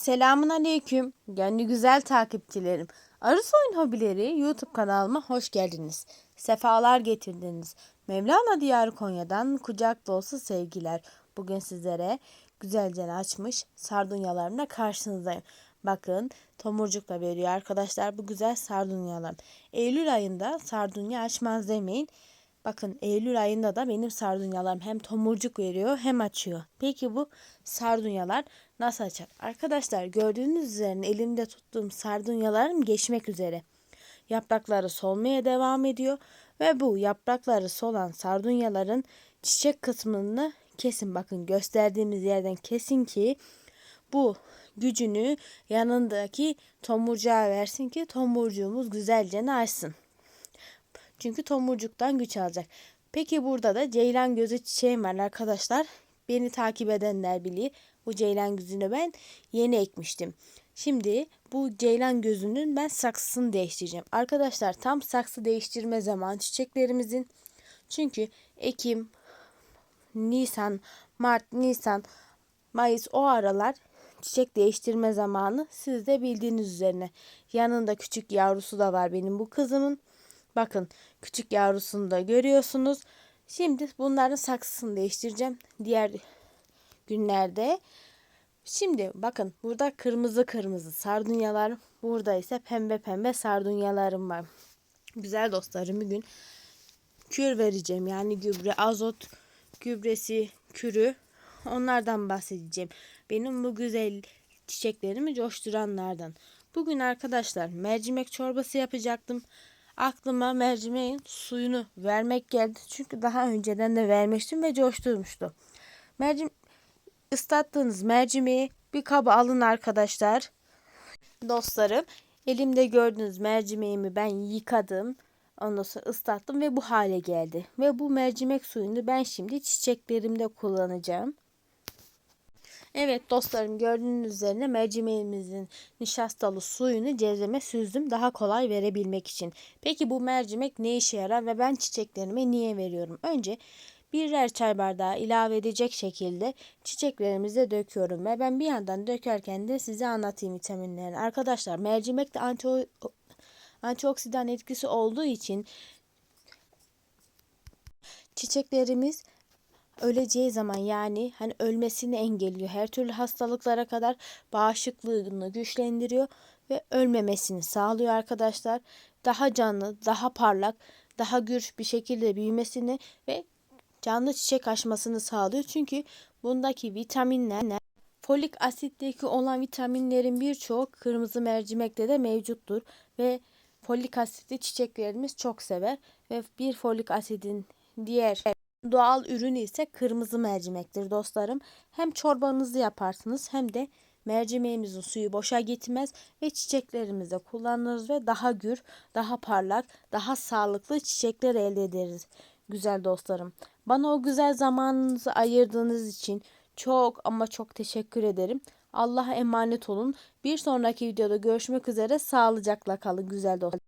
Selamun aleyküm. Gönlü güzel takipçilerim. Arı Oyun Hobileri YouTube kanalıma hoş geldiniz. Sefalar getirdiniz. Mevlana Diyarı Konya'dan kucak dolusu sevgiler. Bugün sizlere güzelce açmış sardunyalarımla karşınızdayım. Bakın tomurcukla veriyor arkadaşlar bu güzel sardunyalar. Eylül ayında sardunya açmaz demeyin. Bakın Eylül ayında da benim sardunyalarım hem tomurcuk veriyor hem açıyor. Peki bu sardunyalar nasıl açar? Arkadaşlar gördüğünüz üzerine elimde tuttuğum sardunyalarım geçmek üzere. Yaprakları solmaya devam ediyor ve bu yaprakları solan sardunyaların çiçek kısmını kesin. Bakın gösterdiğimiz yerden kesin ki bu gücünü yanındaki tomurcuğa versin ki tomurcuğumuz güzelce açsın. Çünkü tomurcuktan güç alacak. Peki burada da ceylan gözü çiçeğim var arkadaşlar. Beni takip edenler bilir. Bu ceylan gözünü ben yeni ekmiştim. Şimdi bu ceylan gözünün ben saksısını değiştireceğim. Arkadaşlar tam saksı değiştirme zaman çiçeklerimizin. Çünkü Ekim, Nisan, Mart, Nisan, Mayıs o aralar çiçek değiştirme zamanı. Siz de bildiğiniz üzerine. Yanında küçük yavrusu da var benim bu kızımın. Bakın küçük yavrusunu da görüyorsunuz. Şimdi bunların saksısını değiştireceğim. Diğer günlerde. Şimdi bakın burada kırmızı kırmızı sardunyalar. Burada ise pembe pembe sardunyalarım var. Güzel dostlarım bugün kür vereceğim. Yani gübre, azot gübresi, kürü onlardan bahsedeceğim. Benim bu güzel çiçeklerimi coşturanlardan. Bugün arkadaşlar mercimek çorbası yapacaktım aklıma mercimeğin suyunu vermek geldi. Çünkü daha önceden de vermiştim ve coşturmuştu. Mercim ıslattığınız mercimeği bir kaba alın arkadaşlar. Dostlarım elimde gördüğünüz mercimeğimi ben yıkadım. Ondan sonra ıslattım ve bu hale geldi. Ve bu mercimek suyunu ben şimdi çiçeklerimde kullanacağım. Evet dostlarım gördüğünüz üzerine mercimeğimizin nişastalı suyunu cezveme süzdüm daha kolay verebilmek için. Peki bu mercimek ne işe yarar ve ben çiçeklerime niye veriyorum? Önce birer çay bardağı ilave edecek şekilde çiçeklerimize döküyorum ve ben bir yandan dökerken de size anlatayım vitaminlerini. Arkadaşlar mercimek de anti antioksidan etkisi olduğu için çiçeklerimiz öleceği zaman yani hani ölmesini engelliyor. Her türlü hastalıklara kadar bağışıklığını güçlendiriyor ve ölmemesini sağlıyor arkadaşlar. Daha canlı, daha parlak, daha gür bir şekilde büyümesini ve canlı çiçek açmasını sağlıyor. Çünkü bundaki vitaminler folik asitteki olan vitaminlerin birçoğu kırmızı mercimekte de mevcuttur ve folik asitli çiçeklerimiz çok sever ve bir folik asidin diğer Doğal ürünü ise kırmızı mercimektir dostlarım. Hem çorbanızı yaparsınız hem de mercimeğimizin suyu boşa gitmez ve çiçeklerimize kullanırız ve daha gür, daha parlak, daha sağlıklı çiçekler elde ederiz. Güzel dostlarım. Bana o güzel zamanınızı ayırdığınız için çok ama çok teşekkür ederim. Allah'a emanet olun. Bir sonraki videoda görüşmek üzere. Sağlıcakla kalın güzel dostlar.